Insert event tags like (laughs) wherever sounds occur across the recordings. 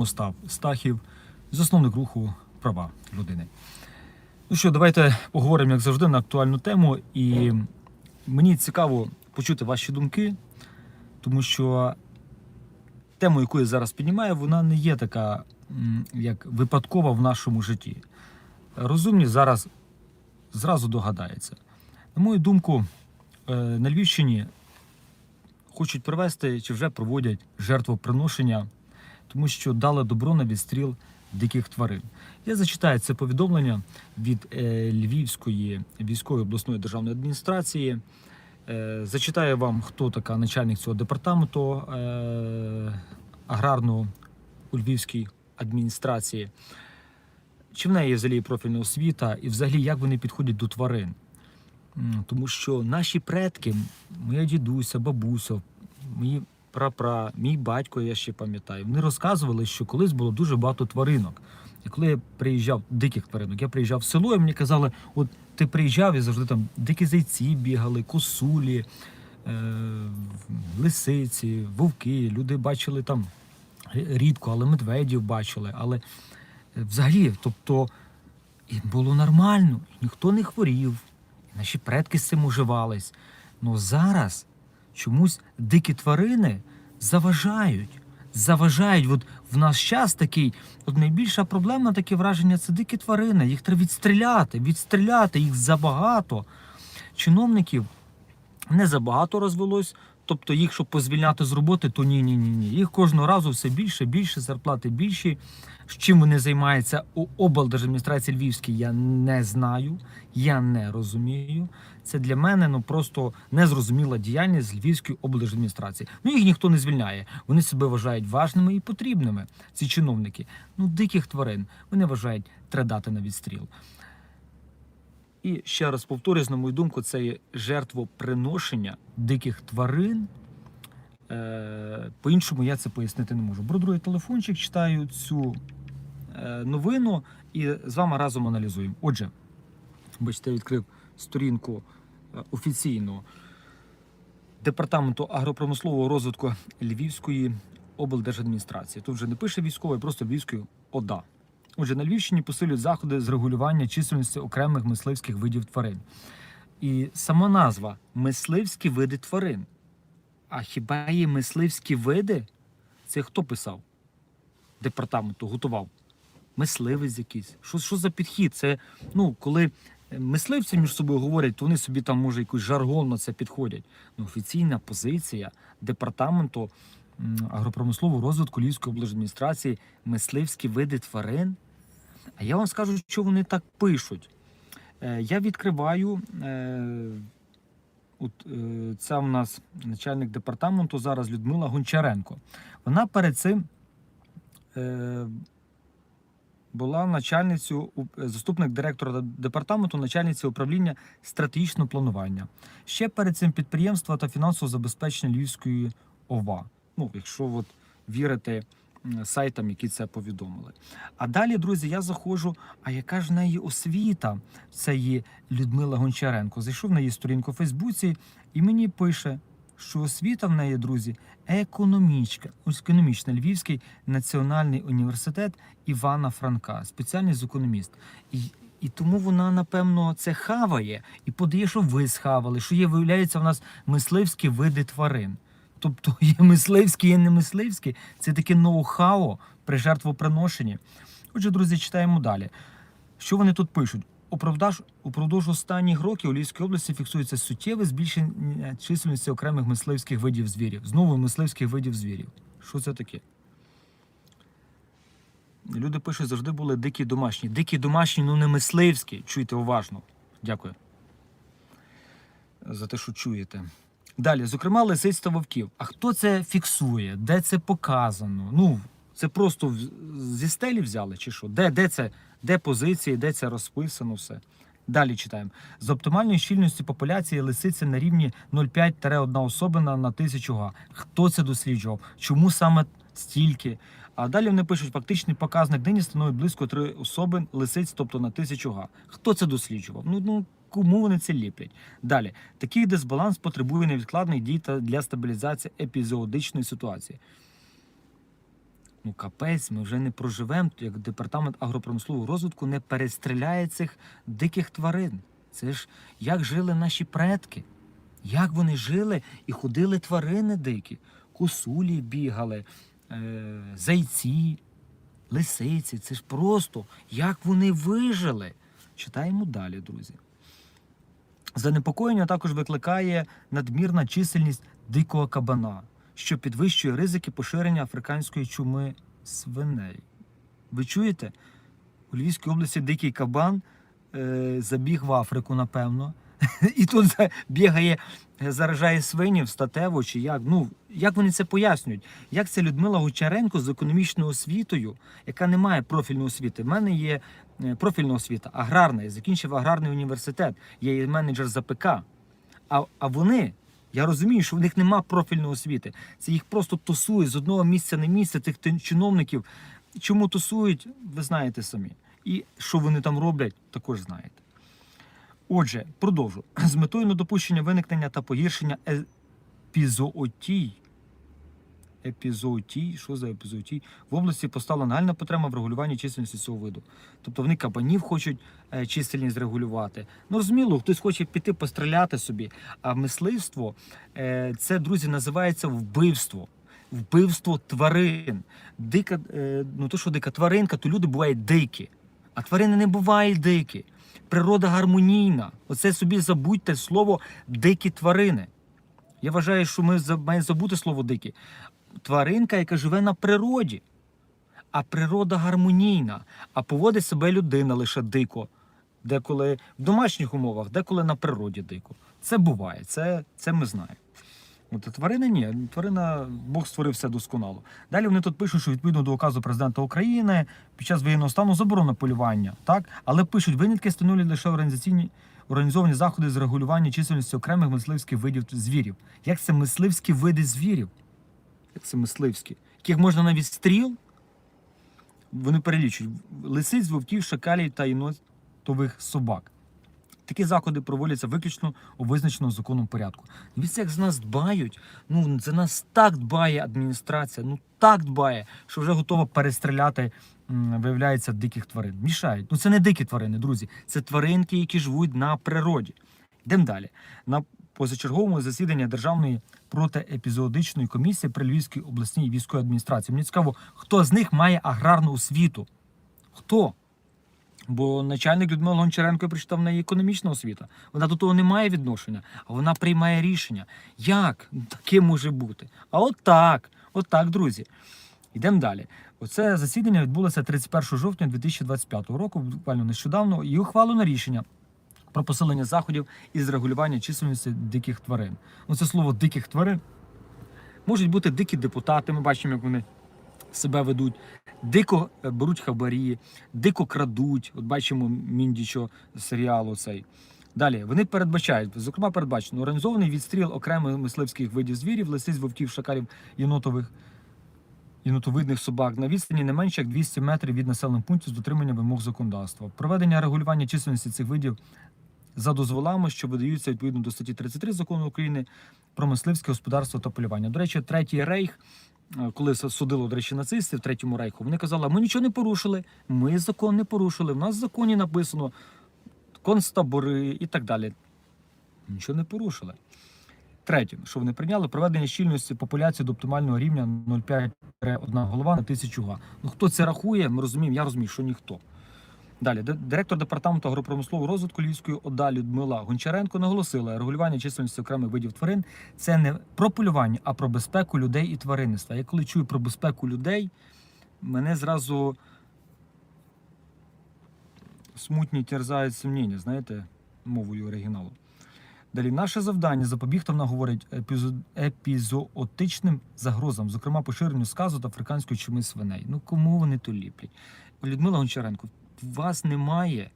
Остап Стахів, засновник руху права людини. Ну що, давайте поговоримо, як завжди, на актуальну тему. І мені цікаво почути ваші думки, тому що тему, яку я зараз піднімаю, вона не є така як випадкова в нашому житті. Розумні зараз зразу догадаються. На мою думку, е, на Львівщині хочуть провести чи вже проводять жертвоприношення, тому що дали добро на відстріл диких тварин. Я зачитаю це повідомлення від е, Львівської військової обласної державної адміністрації. Е, Зачитаю вам, хто така начальник цього департаменту е, аграрного у Львівській адміністрації. Чи в неї взагалі профільна освіта, і взагалі як вони підходять до тварин? Тому що наші предки, моя дідуся, бабуся, мої прапра, мій батько, я ще пам'ятаю, вони розказували, що колись було дуже багато тваринок. І коли я приїжджав, диких тваринок, я приїжджав в село, і мені казали, от ти приїжджав і завжди там дикі зайці бігали, косулі, е- лисиці, вовки. Люди бачили там рідко, але медведів бачили. Але е, взагалі, тобто, і було нормально, і ніхто не хворів, і наші предки з цим уживались. Ну зараз чомусь дикі тварини заважають. Заважають. От в наш час такий, от найбільша проблема, таке враження це дикі тварини. Їх треба відстріляти, відстріляти, їх забагато. Чиновників не забагато розвелось. Тобто їх, щоб позвільняти з роботи, то ні, ні, ні, ні. Їх кожного разу все більше, більше, зарплати більші. З чим вони займаються у облдержадміністрації Львівській, я не знаю, я не розумію. Це для мене ну просто незрозуміла діяльність з Львівської облдержадміністрації. Ну їх ніхто не звільняє. Вони себе вважають важними і потрібними. Ці чиновники. Ну, диких тварин вони вважають треба дати на відстріл. І ще раз повторюсь, на мою думку, це є жертвоприношення диких тварин. Е, По-іншому я це пояснити не можу. Беру другий телефончик, читаю цю е, новину і з вами разом аналізуємо. Отже, бачите, я відкрив сторінку е, офіційного департаменту агропромислового розвитку Львівської облдержадміністрації. Тут вже не пише військовий, просто Львівської ОДА. Отже, на Львівщині посилюють заходи з регулювання чисельності окремих мисливських видів тварин. І сама назва мисливські види тварин. А хіба є мисливські види? Це хто писав? Департаменту готував. Мисливець якийсь. Що, що за підхід? Це ну, коли мисливці між собою говорять, то вони собі там, може, якийсь жаргон на це підходять. Ну, офіційна позиція департаменту агропромислового розвитку Львівської облдержадміністрації мисливські види тварин. А я вам скажу, що вони так пишуть. Е, Я відкриваю. Е, От е, це в нас начальник департаменту зараз Людмила Гончаренко. Вона перед цим була начальницею, заступник директора департаменту, начальниця управління стратегічного планування. Ще перед цим підприємства та фінансового забезпечення Львівської ОВА. Ну, якщо от вірити сайтам, які це повідомили. А далі, друзі, я заходжу. А яка ж в неї освіта? Це є Людмила Гончаренко. Зайшов на її сторінку у Фейсбуці і мені пише, що освіта в неї, друзі, економічка, економічна Львівський національний університет Івана Франка, спеціальність економіст. І, і тому вона, напевно, це хаває і подає, що ви схавали, що є, виявляється, в нас мисливські види тварин. Тобто є мисливські, є не мисливські. Це таке ноу-хау при жертвоприношенні. Отже, друзі, читаємо далі. Що вони тут пишуть? Упродовж, упродовж останніх років у Львівській області фіксується суттєве збільшення чисельності окремих мисливських видів звірів. Знову мисливських видів звірів. Що це таке? Люди пишуть, завжди були дикі домашні. Дикі домашні, ну не мисливські. Чуйте уважно. Дякую. За те, що чуєте. Далі, зокрема, лисиць та вовків. А хто це фіксує? Де це показано? Ну, це просто зі стелі взяли, чи що? Де, де це? Де позиції, де це розписано все? Далі читаємо. З оптимальною щільністю популяції лисиці на рівні 0,5-1 особина на тисячу га. Хто це досліджував? Чому саме стільки? А далі вони пишуть, фактичний показник нині становить близько 3 особин лисиць, тобто на тисячу га. Хто це досліджував? Ну, ну кому вони це ліплять? Далі, такий дисбаланс потребує невідкладних дій для стабілізації епізоодичної ситуації. Ну, капець, ми вже не проживемо, як департамент агропромислового розвитку не перестріляє цих диких тварин. Це ж як жили наші предки, як вони жили і ходили тварини дикі. Косулі бігали, е, зайці, лисиці. Це ж просто як вони вижили. Читаємо далі, друзі. Занепокоєння також викликає надмірна чисельність дикого кабана, що підвищує ризики поширення африканської чуми свиней. Ви чуєте? У Львівській області дикий кабан е, забіг в Африку, напевно. І тут бігає, заражає свинів статево чи як. Ну, як вони це пояснюють? Як це Людмила Гучаренко з економічною освітою, яка не має профільної освіти? У мене є е, профільна освіта, аграрна. Я закінчив аграрний університет, я є менеджер з АПК. А, а вони, я розумію, що в них нема профільної освіти. Це їх просто тусують з одного місця на місце тих чиновників. Чому тусують, ви знаєте самі. І що вони там роблять, також знаєте. Отже, продовжу. З метою недопущення виникнення та погіршення епізоотій. Епізоотій, що за епізоотій? В області постала нагальна потреба в регулюванні чисельності цього виду. Тобто вони кабанів хочуть е, чисельність регулювати. Ну, розуміло, хтось хоче піти постріляти собі. А мисливство е, це, друзі, називається вбивство. Вбивство тварин. Дика, е, ну то що дика тваринка, то люди бувають дикі. А тварини не бувають дикі. Природа гармонійна. Оце собі забудьте слово дикі тварини. Я вважаю, що ми маємо забути слово дикі. Тваринка, яка живе на природі. А природа гармонійна, а поводить себе людина лише дико. Деколи в домашніх умовах, деколи на природі дико. Це буває, це, це ми знаємо. От а тварина ні, тварина Бог створив все досконало. Далі вони тут пишуть, що відповідно до указу президента України під час воєнного стану заборонено полювання, так? Але пишуть, винятки встановлюють лише організаційні організовані заходи з регулювання чисельності окремих мисливських видів звірів. Як це мисливські види звірів? Як це мисливські? Яких можна навіть стріл? Вони перелічують лисиць, вовків, шакалів та єнотових собак. Такі заходи проводяться виключно у визначеному законом порядку. Дивіться, як з нас дбають. Ну за нас так дбає адміністрація, ну так дбає, що вже готова перестріляти, виявляється, диких тварин. Мішають. Ну це не дикі тварини, друзі. Це тваринки, які живуть на природі. Йдемо далі. На позачерговому засіданні Державної протиепізодичної комісії при Львівській обласній військовій адміністрації. Мені цікаво, хто з них має аграрну освіту? Хто? Бо начальник Людмила Гончаренко я прочитав в неї економічна освіта. Вона до того не має відношення, а вона приймає рішення. Як таке може бути? А от так, от так, друзі. Йдемо далі. Оце засідання відбулося 31 жовтня 2025 року, буквально нещодавно, і ухвалено рішення про посилення заходів із регулювання чисельності диких тварин. Ну, це слово диких тварин. Можуть бути дикі депутати, ми бачимо, як вони себе ведуть, дико е, беруть хабарі, дико крадуть. От бачимо міндічо серіалу цей. Далі вони передбачають, зокрема, передбачено організований відстріл окремих мисливських видів звірів, лисиць, вовків, шакалів, єнотових, єнотовидних собак на відстані не менше як 200 метрів від населених пунктів з дотримання вимог законодавства. Проведення регулювання чисельності цих видів за дозволами, що видаються відповідно до статті 33 закону України про мисливське господарство та полювання. До речі, третій рейх, коли судило, до речі, нацистів третьому рейху, вони казали, ми нічого не порушили, ми закон не порушили. В нас в законі написано концтабори і так далі. Нічого не порушили. Третє, що вони прийняли, проведення щільності популяції до оптимального рівня 0,5-1 голова на тисячу га. Ну хто це рахує, ми розуміємо, я розумію, що ніхто. Далі, директор департаменту агропромислового розвитку Львівської ОДА Людмила Гончаренко наголосила, регулювання чисельності окремих видів тварин це не про полювання, а про безпеку людей і тваринництва. Я коли чую про безпеку людей, мене зразу смутні терзають сумніння, знаєте, мовою оригіналу. Далі наше завдання запобігти, вона говорить, епізо- епізоотичним загрозам, зокрема поширенню сказу та африканської чуми свиней. Ну кому вони то ліплять? Людмила Гончаренко, у вас немає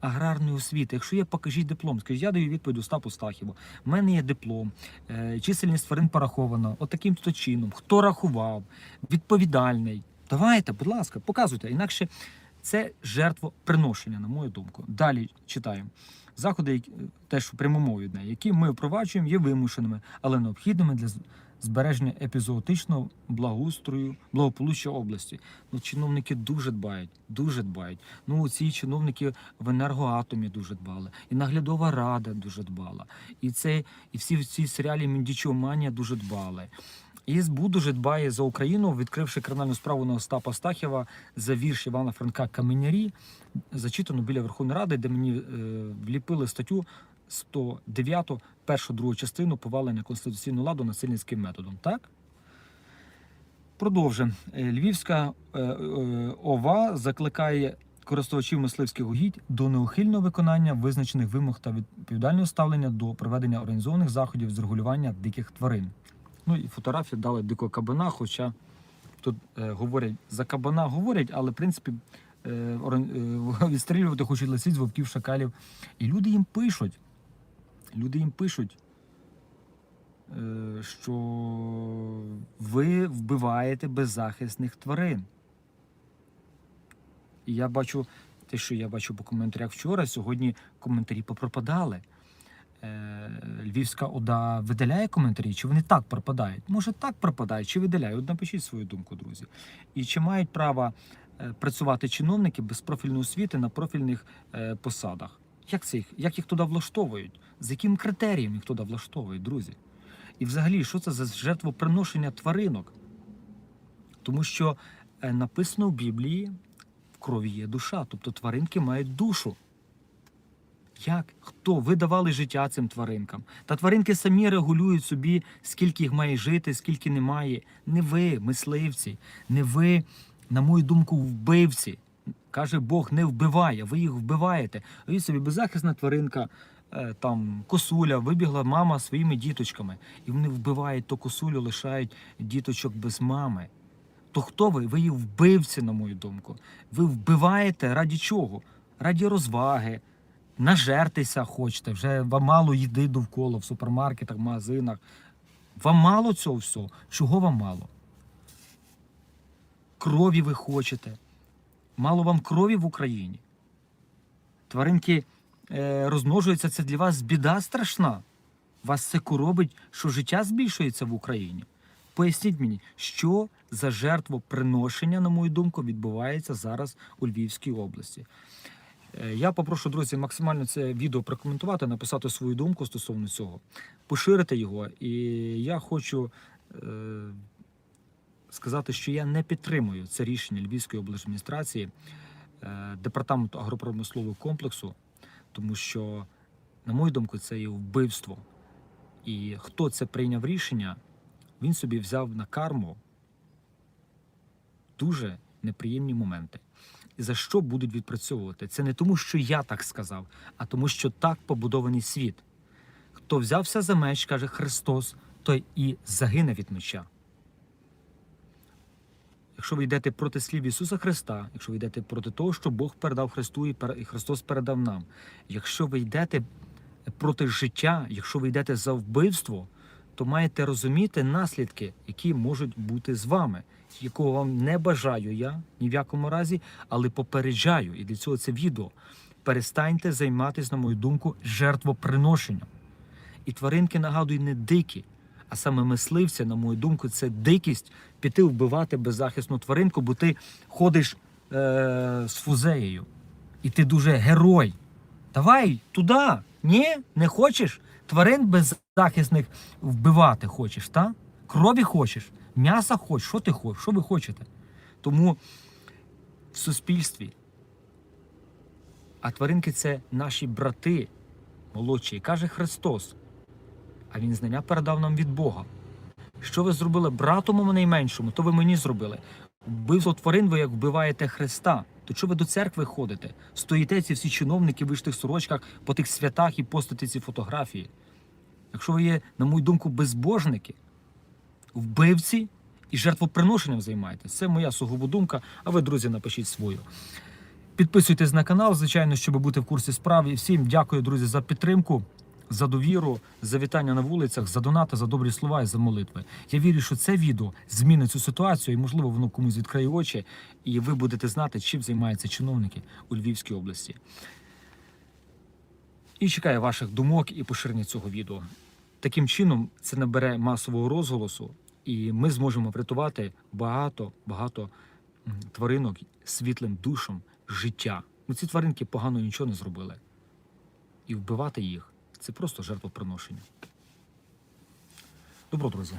аграрної освіти. Якщо є, покажіть диплом. Скажіть, я даю відповідь Остапу Стахіву. У мене є диплом, е, чисельність тварин порахована, от то чином. Хто рахував, відповідальний. Давайте, будь ласка, показуйте. Інакше це жертвоприношення, на мою думку. Далі читаємо. Заходи, які- теж в прямомові, які ми впроваджуємо, є вимушеними, але необхідними для збереження епізоотичного благоустрою, благополуччя області. Ну, чиновники дуже дбають, дуже дбають. Ну, ці чиновники в енергоатомі дуже дбали, і наглядова рада дуже дбала. І це, і всі в цій серіалі Міндічоманія дуже дбали. І СБУ дуже дбає за Україну, відкривши кримінальну справу на Остапа Стахєва за вірш Івана Франка Каменярі, зачитану біля Верховної Ради, де мені е, вліпили статтю 109, першу другу частину повалення конституційного ладу насильницьким методом. Так? Продовжимо. Е, Львівська е, е, ОВА закликає користувачів мисливських угідь до неухильного виконання визначених вимог та відповідального ставлення до проведення організованих заходів з регулювання диких тварин. Ну і фотографії дали дикого кабана, хоча тут е, говорять за кабана говорять, але в принципі е, е, (laughs) відстрілювати хочуть лисиць, вовків, шакалів. І люди їм пишуть. Люди їм пишуть, е, що ви вбиваєте беззахисних тварин. І я бачу, те, що я бачу по коментарях вчора, сьогодні коментарі попропадали. Е, Львівська ОДА видаляє коментарі, чи вони так пропадають? Може, так пропадають, чи видаляють? От напишіть свою думку, друзі. І чи мають право е, працювати чиновники без профільної освіти на профільних посадах? Як, це їх, як їх туди влаштовують? З яким критерієм їх туди влаштовують, друзі? І взагалі, що це за жертвоприношення тваринок? Тому що е, написано в Біблії, в крові є душа, тобто тваринки мають душу. Як? Хто? Ви давали життя цим тваринкам. Та тваринки самі регулюють собі, скільки їх має жити, скільки немає. Не ви, мисливці, не ви, на мою думку, вбивці. Каже Бог, не вбиває, ви їх вбиваєте. Ви собі беззахисна тваринка, е, там косуля, вибігла мама своїми діточками. І вони вбивають ту косулю, лишають діточок без мами. То хто ви? Ви їх вбивці, на мою думку. Ви вбиваєте раді чого? Раді розваги, нажертися хочете, вже вам мало їди довкола в супермаркетах, магазинах. Вам мало цього всього? Чого вам мало? Крові ви хочете. Мало вам крові в Україні. Тваринки е, розмножуються, це для вас біда страшна. Вас це коробить, що життя збільшується в Україні. Поясніть мені, що за жертвоприношення, на мою думку, відбувається зараз у Львівській області. Е, Я попрошу, друзі, максимально це відео прокоментувати, написати свою думку стосовно цього, поширити його. І я хочу е, сказати, що я не підтримую це рішення Львівської облдержадміністрації, е, департаменту агропромислового комплексу, тому що, на мою думку, це є вбивство. І хто це прийняв рішення, він собі взяв на карму дуже неприємні моменти. І за що будуть відпрацьовувати? Це не тому, що я так сказав, а тому, що так побудований світ. Хто взявся за меч, каже Христос, той і загине від меча. Якщо ви йдете проти слів Ісуса Христа, якщо ви йдете проти того, що Бог передав Христу і Христос передав нам, якщо ви йдете проти життя, якщо ви йдете за вбивство, то маєте розуміти наслідки, які можуть бути з вами, якого вам не бажаю я ні в якому разі, але попереджаю, і для цього це відео. Перестаньте займатися, на мою думку, жертвоприношенням. І тваринки, нагадую, не дикі, а саме мисливця, на мою думку, це дикість піти вбивати беззахисну тваринку, бо ти ходиш е- з фузеєю. І ти дуже герой. Давай туди. Ні, не хочеш? Тварин беззахисних вбивати хочеш, та? Крові хочеш, м'яса хочеш, що ти хочеш, що ви хочете? Тому в суспільстві. А тваринки це наші брати молодші, каже Христос. А Він знання передав нам від Бога. Що ви зробили братому найменшому, то ви мені зробили. Вбивство тварин ви як вбиваєте Христа. То чого ви до церкви ходите? Стоїте ці всі чиновники в виштих сорочках по тих святах і постите ці фотографії. Якщо ви є, на мою думку, безбожники, вбивці і жертвоприношенням займаєтесь, це моя сугубо думка, а ви, друзі, напишіть свою. Підписуйтесь на канал, звичайно, щоб бути в курсі справ. І всім дякую, друзі, за підтримку, за довіру, за вітання на вулицях, за донати, за добрі слова і за молитви. Я вірю, що це відео змінить цю ситуацію, і можливо воно комусь відкриє очі, і ви будете знати, чим займаються чиновники у Львівській області. І чекаю ваших думок і поширення цього відео. таким чином це набере масового розголосу, і ми зможемо врятувати багато багато тваринок світлим душом життя. Ну, ці тваринки погано нічого не зробили. І вбивати їх це просто жертвоприношення. Добро, друзі.